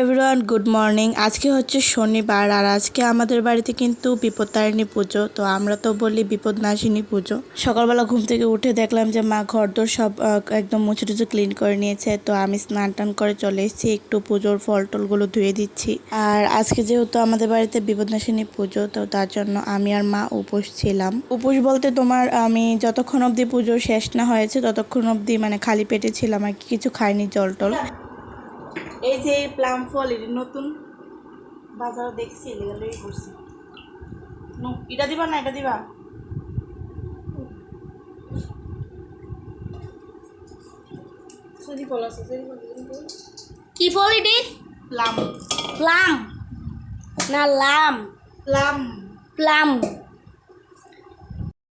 Everyone good morning আজকে হচ্ছে শনিবার আর আজকে আমাদের বাড়িতে কিন্তু বিপত্তারিণী পুজো। তো আমরা তো বলি বিপদনাশিনী পুজো। সকালবেলা ঘুম থেকে উঠে দেখলাম যে মা ঘরদোর সব একদম মুছে টুচু ক্লিন করে নিয়েছে। তো আমি স্নান টান করে চলে এসেছি, একটু পুজোর ফল টলগুলো ধুয়ে দিচ্ছি। আর আজকে যেহেতু আমাদের বাড়িতে বিপদনাশিনী পুজো, তো তার জন্য আমি আর মা উপোস ছিলাম। উপোস বলতে তোমার আমি যতক্ষণ অবধি পুজো শেষ না হয়েছে, ততক্ষণ অবধি মানে খালি পেটে ছিলাম আর কিছু খাইনি জল টল। এই যে প্লাম ফল এটি নতুন বাজারে দেখছি লেগে করছি নো এটা দিবা না এটা দিবা? কি ফল এটি? প্লাম প্লাম না লাম। প্লাম প্লাম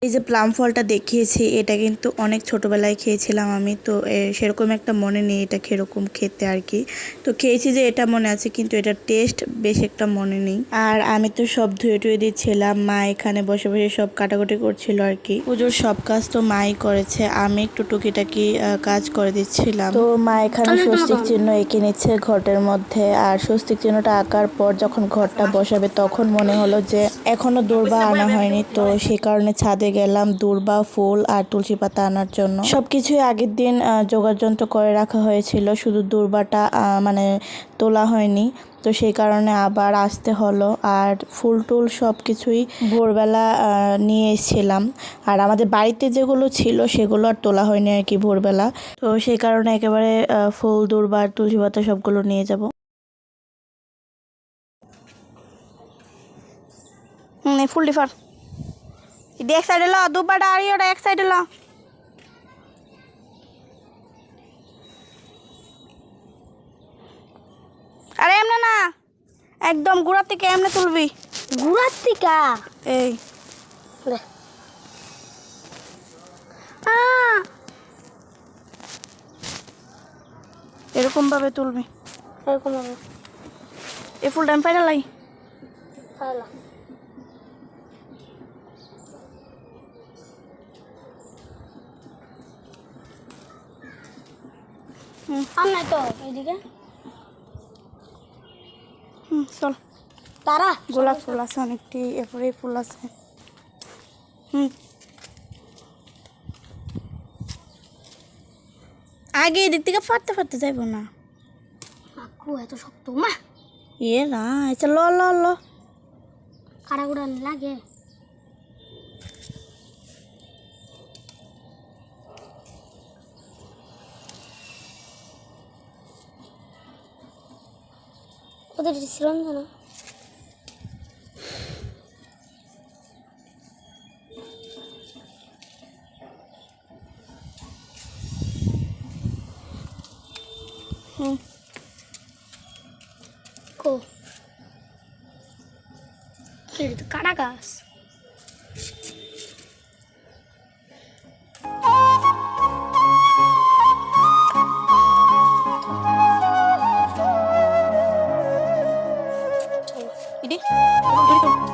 এই যে প্লাম ফলটা দেখিয়েছি এটা কিন্তু অনেক ছোটবেলায় খেয়েছিলাম আমি তো সেরকম একটা মনে নেই এটা কীরকম খেতে আর কি। তো খেয়েছি যে এটা মনে আছে কিন্তু এটার টেস্ট বেশ একটা মনে নেই। আর আমি তো সব ধুয়ে টুয়ে দিচ্ছিলাম মা এখানে বসে বসে সব কাটাকুটি করছিল আর কি। পুজোর সব কাজ তো মাই করেছে আমি একটু টুকিটাকি কাজ করে দিচ্ছিলাম। তো মা এখানে স্বস্তিক চিহ্ন এঁকে নিচ্ছে ঘটের মধ্যে আর স্বস্তিক চিহ্নটা আঁকার পর যখন ঘরটা বসাবে তখন মনে হলো যে এখনও দূর্বা আনা হয়নি তো সে কারণে ছাদে গেলাম দূর্বা ফুল আর তুলসী পাতা আনার জন্য। সবকিছুই আগের দিন আহ, যোগাযন্ত্র করে রাখা হয়েছিল। শুধু দূর্বাটা মানে তোলা হয়নি। তো সেই কারণে আবার আসতে হলো। আর ফুল টুল সব কিছুই ভোরবেলা নিয়ে এসেছিলাম। আর আমাদের বাড়িতে যেগুলো ছিল সেগুলো আর তোলা হয়নি আর কি ভোরবেলা। তো সেই কারণে একেবারে ফুল দূর্বা আর তুলসী পাতা সবগুলো নিয়ে যাব। ফুল ডিফার এটা এক সাইডে ল দুবাটা আর ওটা এক সাইডে ল আরে এমনে না একদম গোড়ার থেকে এমনে তুলবি গুড়ার টিকা এই এরকম ভাবে তুলবি এরকম হবে এই ফুল টাইম পাইরা লাই আম নাই তো এইদিকে। হুম চল। তারা। গোলাপ ফুল আছে অনেকটি এরপরে ফুল আছে। হুম। আগে এদিক থেকে ফাটতে ফাটতে যাইব না। আকু এত শক্ত মা। এ না আচ্ছা ল ল ল। কারা গুড়া লাগে। ওদের চিরঞ্জন হুম। কো। এটা তো কাটা গাছ ইডি ইডি তো বলে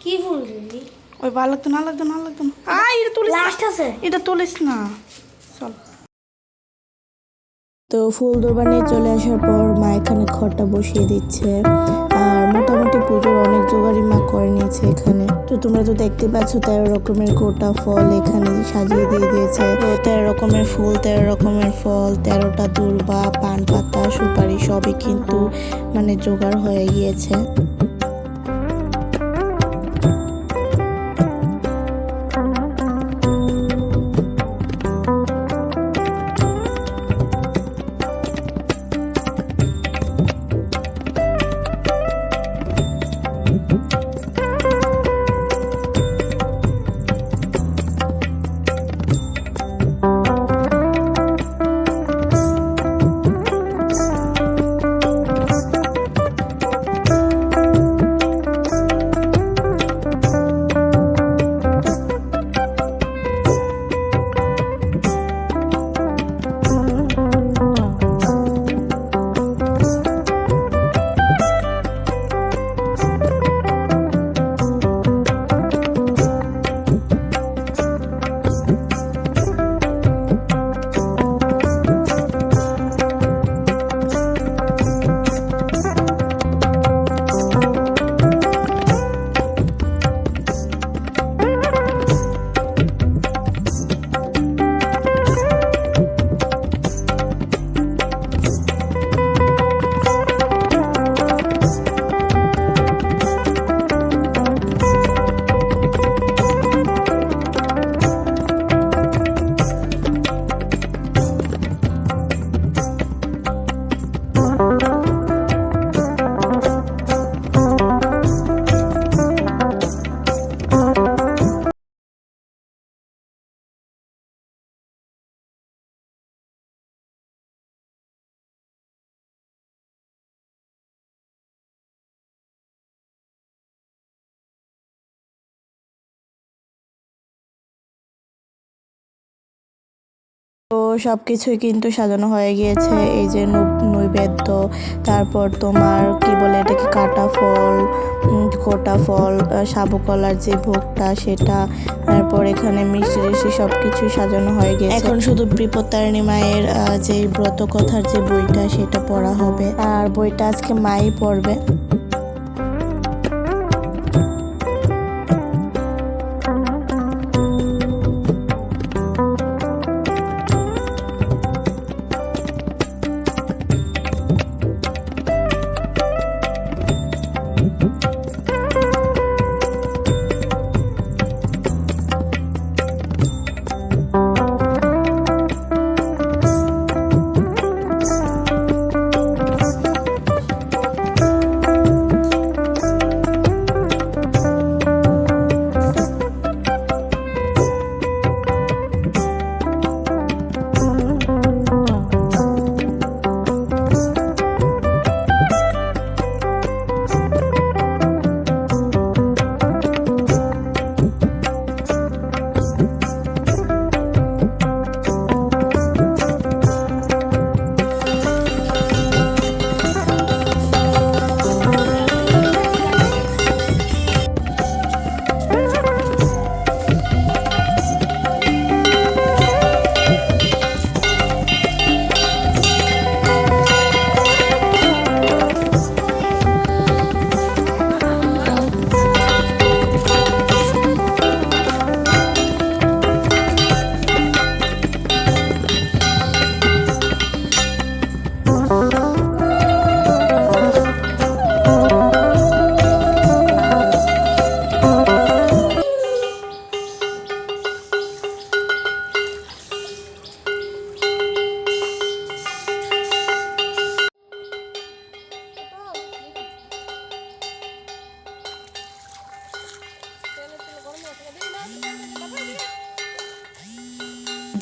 কি ফুল ওই ভালো লাগতো না লাগতো না লাগতো না। এটা তুলিস লাস্ট আছে। এটা তুলিস না। চল। তো ফুল দোকানে চলে আসার পর মা এখানে খড়টা বসিয়ে দিচ্ছে। পুজোর অনেক জোগাড়ি মা করে নিয়েছে এখানে। তো তোমরা তো দেখতে পাচ্ছ তেরো রকমের গোটা ফল এখানে সাজিয়ে দিয়ে দিয়েছে। তেরো রকমের ফুল, তেরো রকমের ফল, তেরোটা দুর্বা, পান পাতা, সুপারি সবই কিন্তু মানে জোগাড় হয়ে গিয়েছে। তো সব কিছুই কিন্তু সাজানো হয়ে গিয়েছে। এই যে নৈবেদ্য, তারপর তোমার কি বলে এটাকে, কাটা ফল গোটা ফল সাবুকলার যে ভোগটা সেটা, তারপর এখানে মিষ্টি টিষ্টি সব কিছুই সাজানো হয়ে গেছে এখন শুধু বিপত্তারিণী মায়ের যে ব্রত কথার যে বইটা সেটা পড়া হবে। আর বইটা আজকে মাই পড়বে।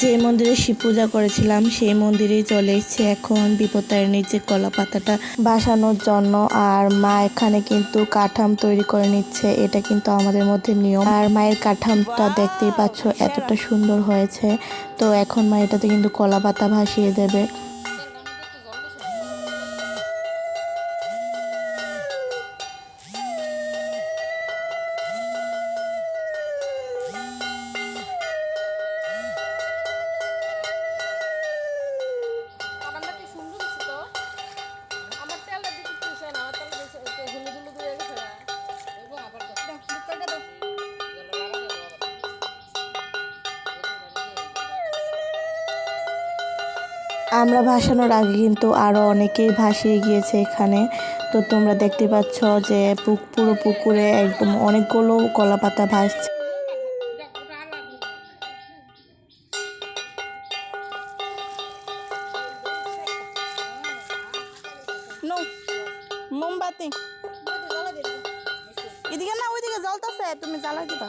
যে মন্দিরে শিব পূজা করেছিলাম সেই মন্দিরেই চলে এসেছে। এখন বিপত্তারিণীর নিচে কলা পাতাটা বাসানোর জন্য আর মা এখানে কিন্তু কাঠাম তৈরি করে নিচ্ছে। এটা কিন্তু আমাদের মধ্যে নিয়ম। আর মায়ের কাঠামটা দেখতেই পাচ্ছ এতটা সুন্দর হয়েছে। তো এখন মা এটাতে কিন্তু কলা পাতা ভাসিয়ে দেবে। আমরা ভাসানোর আগে কিন্তু আরও অনেকেই ভাসিয়ে গিয়েছে এখানে। তো তোমরা দেখতে পাচ্ছ যে পুক, পুরো পুকুরে একদম অনেকগুলো কলা পাতা ভাসছে মোমবাতি। এদিকে না, ওইদিকে জ্বলতেছে, তুমি জ্বালাই দিবা।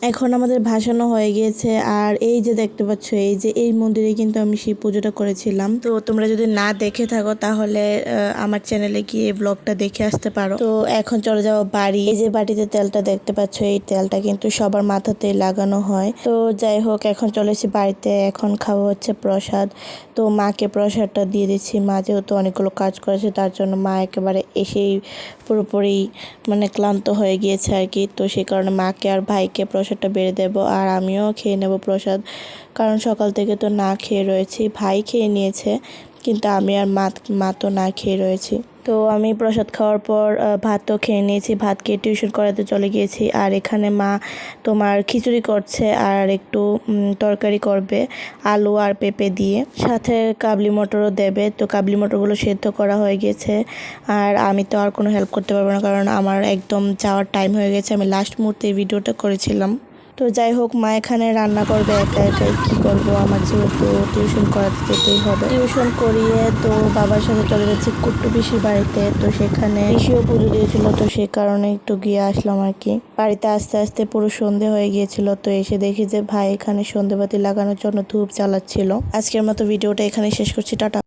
এখন আমাদের ভাসানো হয়ে গিয়েছে। আর এই যে দেখতে পাচ্ছ, এই যে এই মন্দিরে কিন্তু আমি শিব পুজোটা করেছিলাম। তো তোমরা যদি না দেখে থাকো, তাহলে আমার চ্যানেলে গিয়ে ব্লগটা দেখে আসতে পারো। তো এখন চলে যাব বাড়ি। এই যে বাটিতে তেলটা দেখতে পাচ্ছ, এই তেলটা কিন্তু সবার মাথাতে লাগানো হয়। তো যাই হোক, এখন চলেছি বাড়িতে। এখন খাওয়া হচ্ছে প্রসাদ। তো মাকে প্রসাদটা দিয়ে দিচ্ছি। মা যেহেতু অনেকগুলো কাজ করেছে, তার জন্য মা একেবারে এসেই পুরোপুরি মানে ক্লান্ত হয়ে গিয়েছে আর কি। তো সেই কারণে মাকে আর ভাইকে প্রসাদটা বেড়ে দেব আর আমিও খেয়ে নেব প্রসাদ। কারণ সকাল থেকে তো না খেয়ে রয়েছি, ভাই খেয়ে নিয়েছে, কিন্তু আমি আর মা মা তো না খেয়ে রয়েছি। তো আমি প্রসাদ খাওয়ার পর ভাতও খেয়ে নিয়েছি। ভাত খেয়ে টিউশন করাতে চলে গিয়েছি। আর এখানে মা তোমার খিচুড়ি করছে আর একটু তরকারি করবে আলু আর পেঁপে দিয়ে। সাথে কাবলি মটরও দেবে। তো কাবলি মটরগুলো সেদ্ধ করা হয়ে গেছে। আর আমি তো আর কোনো হেল্প করতে পারব না কারণ আমার একদম যাওয়ার টাইম হয়ে গেছে। আমি লাস্ট মুহূর্তে ভিডিওটা করেছিলাম। তো যাই হোক, মা এখানে রান্না করবে একা একাই। কি করব? আমার যেহেতু টিউশন করাতে যেতেই হবে। টিউশন করিয়ে তো বাবার সাথে চলে যাচ্ছে কুট্টু পিসির বাড়িতে। তো সেখানে পিসিও পুজো দিয়েছিল, তো সে কারণে একটু গিয়ে আসলাম আর কি। বাড়িতে আস্তে আস্তে পুরো সন্ধে হয়ে গিয়েছিল, তো এসে দেখি যে ভাই এখানে সন্ধেবাতি লাগানোর জন্য ধূপ জ্বালাচ্ছিল। আজকের মতো ভিডিওটা এখানে শেষ করছি। টাটা।